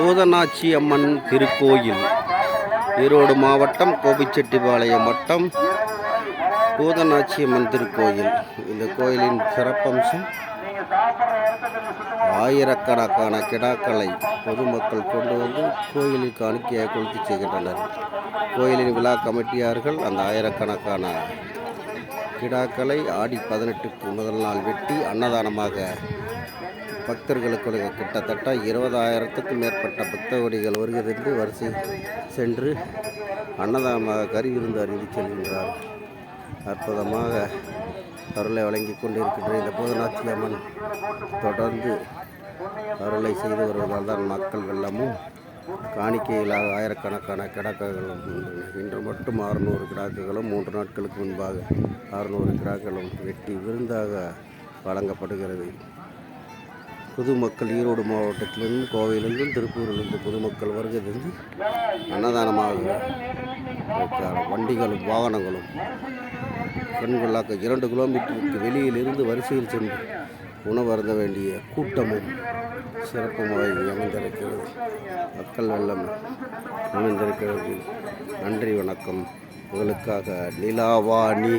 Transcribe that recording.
ஓதனாட்சி அம்மன் திருக்கோயில். ஈரோடு மாவட்டம் கோபிச்செட்டிபாளையம் வட்டம் பூதநாச்சி அம்மன் திருக்கோயில். இந்த கோயிலின் சிறப்பம்சம் ஆயிரக்கணக்கான கிடாக்களை பொதுமக்கள் கொண்டு வந்து கோயிலில் காணிக்கையாக கொளுத்தி செய்கின்றனர். கோயிலின் விழா கமிட்டியார்கள் அந்த ஆயிரக்கணக்கான கிடாக்களை ஆடி பதினெட்டுக்கு முதல் நாள் வெட்டி அன்னதானமாக பக்தர்களுக்கு கிட்டத்தட்ட இருபதாயிரத்துக்கும் மேற்பட்ட பக்தவடிகள் வருகிறது வரிசை சென்று அன்னதானமாக கறி விருந்து அறிந்து செல்கின்றார். அற்புதமாக அருளை வழங்கி கொண்டிருக்கின்ற இந்த போதநாச்சி அம்மன் தொடர்ந்து அருளை செய்து வருவதால் தான் மக்கள் வெள்ளமும் காணிக்கையிலாக ஆயிரக்கணக்கான கிடாக்களும் இன்று மட்டும் அறுநூறு கிடாக்குகளும் மூன்று நாட்களுக்கு முன்பாக அறுநூறு கிடாக்களும் வெட்டி விருந்தாக வழங்கப்படுகிறது. பொதுமக்கள் ஈரோடு மாவட்டத்திலிருந்து கோவையிலிருந்தும் திருப்பூரிலிருந்து பொதுமக்கள் வருகிறது அன்னதானமாக வண்டிகளும் வாகனங்களும். கண்கொள்ளாக்க இரண்டு கிலோமீட்டருக்கு வெளியிலிருந்து வரிசையில் சென்று உணவருந்த வேண்டிய கூட்டமும் சிறப்புமாக அமைந்திருக்கிறது. மக்கள் வெள்ளம் அமைந்திருக்கிறது. நன்றி வணக்கம். உங்களுக்காக நிலாவாணி.